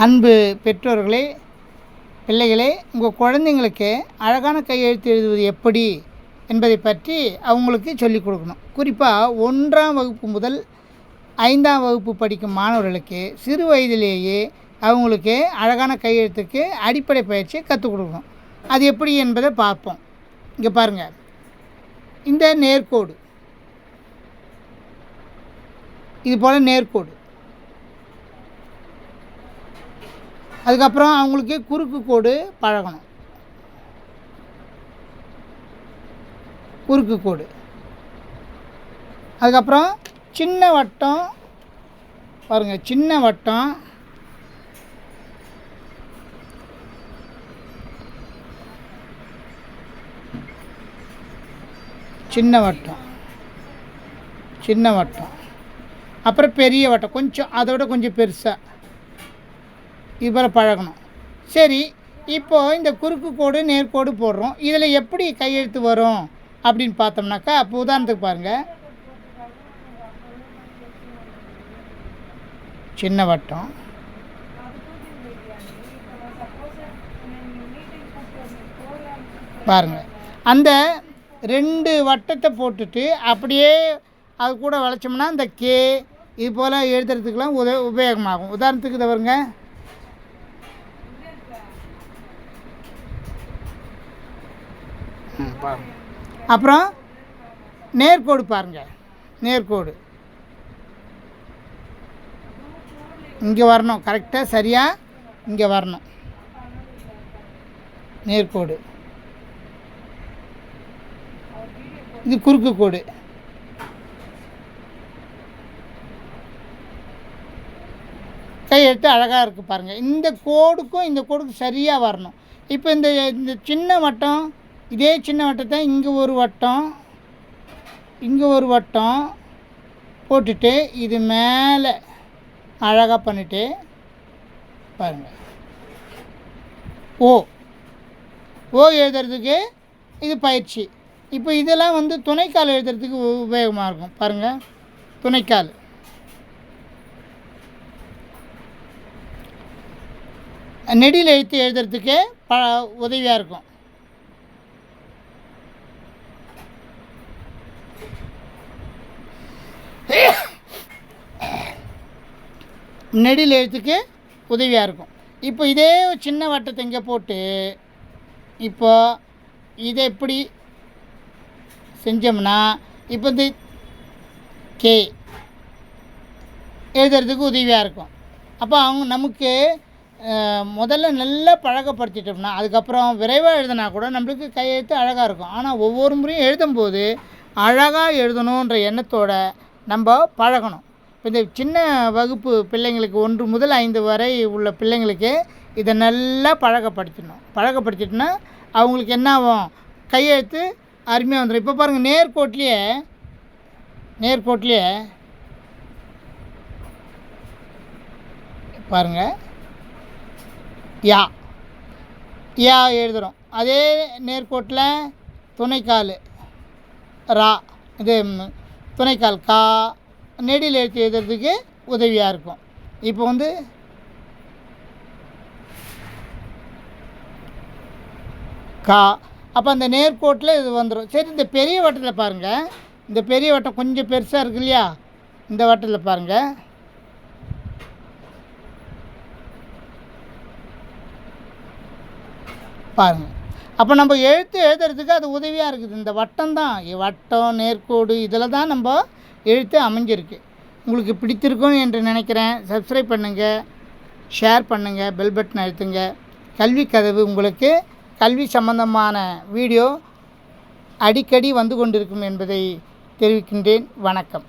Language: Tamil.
அன்பு பெற்றோர்களே பிள்ளைகளே உங்கள் குழந்தைங்களுக்கு அழகான கையெழுத்து எழுதுவது எப்படி என்பதை பற்றி அவங்களுக்கு சொல்லிக் கொடுக்கணும். குறிப்பாக ஒன்றாம் வகுப்பு முதல் ஐந்தாம் வகுப்பு படிக்கும் மாணவர்களுக்கு சிறு வயதிலேயே அவங்களுக்கு அழகான கையெழுத்துக்கு அடிப்படை பயிற்சியை கற்றுக் கொடுக்கணும். அது எப்படி என்பதை பார்ப்போம். இங்கே பாருங்கள் இந்த நேர்கோடு. இது போல் நேர்கோடு. அதுக்கப்புறம் அவங்களுக்கு குறுக்கு கோடு பழகணும். குறுக்கு கோடு. அதுக்கப்புறம் சின்ன வட்டம் பாருங்கள் சின்ன வட்டம். சின்ன வட்டம். சின்ன வட்டம். அப்புறம் பெரிய வட்டம். கொஞ்சம் அதோட கொஞ்சம் பெருசாக இதுபோல் பழகணும். சரி இப்போது இந்த குறுக்கு கோடு நேர்கோடு போடுறோம். இதில் எப்படி கையெழுத்து வரும் அப்படின்னு பார்த்தோம்னாக்கா அப்போ உதாரணத்துக்கு பாருங்கள் சின்ன வட்டம். பாருங்கள் அந்த ரெண்டு வட்டத்தை போட்டுட்டு அப்படியே அது கூட வளைச்சோம்னா இந்த கே இது போல் எழுதுறதுக்கெலாம் உத உபயோகமாகும். உதாரணத்துக்கு இதை வருங்க அப்புறம் நேர்கோடு பாருங்கள் நேர்கோடு. இங்கே வரணும். கரெக்டாக சரியாக இங்கே வரணும். நேர்கோடு. இது குறுக்கு கோடு. கையெழுத்து அழகாக இருக்குது பாருங்கள் இந்த கோடுக்கும் இந்த கோடுக்கும் சரியாக வரணும். இப்போ இந்த இந்த சின்ன வட்டம் இதே சின்ன வட்டத்தை இங்கே ஒரு வட்டம் இங்கே ஒரு வட்டம் போட்டுட்டு இது மேலே அழகாக பண்ணிவிட்டு பாருங்கள் ஓ ஓ எழுதுறதுக்கு இது பயிற்சி. இப்போ இதெல்லாம் வந்து துணைக்கால் எழுதுறதுக்கு உபயோகமாக இருக்கும். பாருங்கள் துணைக்கால். நெடியில் எழுத்து எழுதுறதுக்கு ப உதவியாக இருக்கும். நெடில் எழுத்துக்கு உதவியாக இருக்கும். இப்போ இதே சின்ன வட்டத்தை இங்கே போட்டு இப்போ இதை எப்படி செஞ்சோம்னா இப்போ இந்த கே எழுதுறதுக்கு உதவியாக இருக்கும். அப்போ அவங்க நமக்கு முதல்ல நல்லா பழக்கப்படுத்திட்டோம்னா அதுக்கப்புறம் விரைவாக எழுதினா கூட நம்மளுக்கு கையெழுத்து அழகாக இருக்கும். ஆனால் ஒவ்வொரு முறையும் எழுதும்போது அழகாக எழுதணுன்ற எண்ணத்தோடு நம்ம பழகணும். இந்த சின்ன வகுப்பு பிள்ளைங்களுக்கு ஒன்று முதல் ஐந்து வரை உள்ள பிள்ளைங்களுக்கு இதை நல்லா பழக்கப்படுத்தணும். பழக்கப்படுத்திட்டுனா அவங்களுக்கு என்ன ஆகும்? கையெழுத்து அருமையாக வந்துடும் இப்போ பாருங்கள் நேர்கோட்லேயே நேர்கோட்லேயே பாருங்கள் யா. யா எழுதுகிறோம் அதே நேர்கோட்டில் துணைக்கால் ரா. இது துணைக்கால் கா. நெடில் எழுத்து எழுதுறதுக்கு உதவியாக இருக்கும். இப்போ வந்து கா. அப்போ அந்த நேர்கோட்டில் இது வந்துடும் சரி இந்த பெரிய வட்டத்தில் பாருங்கள் இந்த பெரிய வட்டம் கொஞ்சம் பெருசாக இருக்கு இல்லையா? இந்த வட்டத்தில் பாருங்கள் பாருங்கள் அப்போ நம்ம எழுத்து எழுதுறதுக்கு அது உதவியாக இருக்குது. இந்த வட்டம் தான். வட்டம் நேர்கோடு இதில் தான் நம்ம எழுத்து அமைஞ்சிருக்கு. உங்களுக்கு பிடித்திருக்கும் என்று நினைக்கிறேன். சப்ஸ்கிரைப் பண்ணுங்கள் ஷேர் பண்ணுங்கள் பெல் பட்டன் அழுத்துங்க. கல்வி கதவு உங்களுக்கு கல்வி சம்பந்தமான வீடியோ அடிக்கடி வந்து கொண்டிருக்கும் என்பதை தெரிவிக்கின்றேன். வணக்கம்.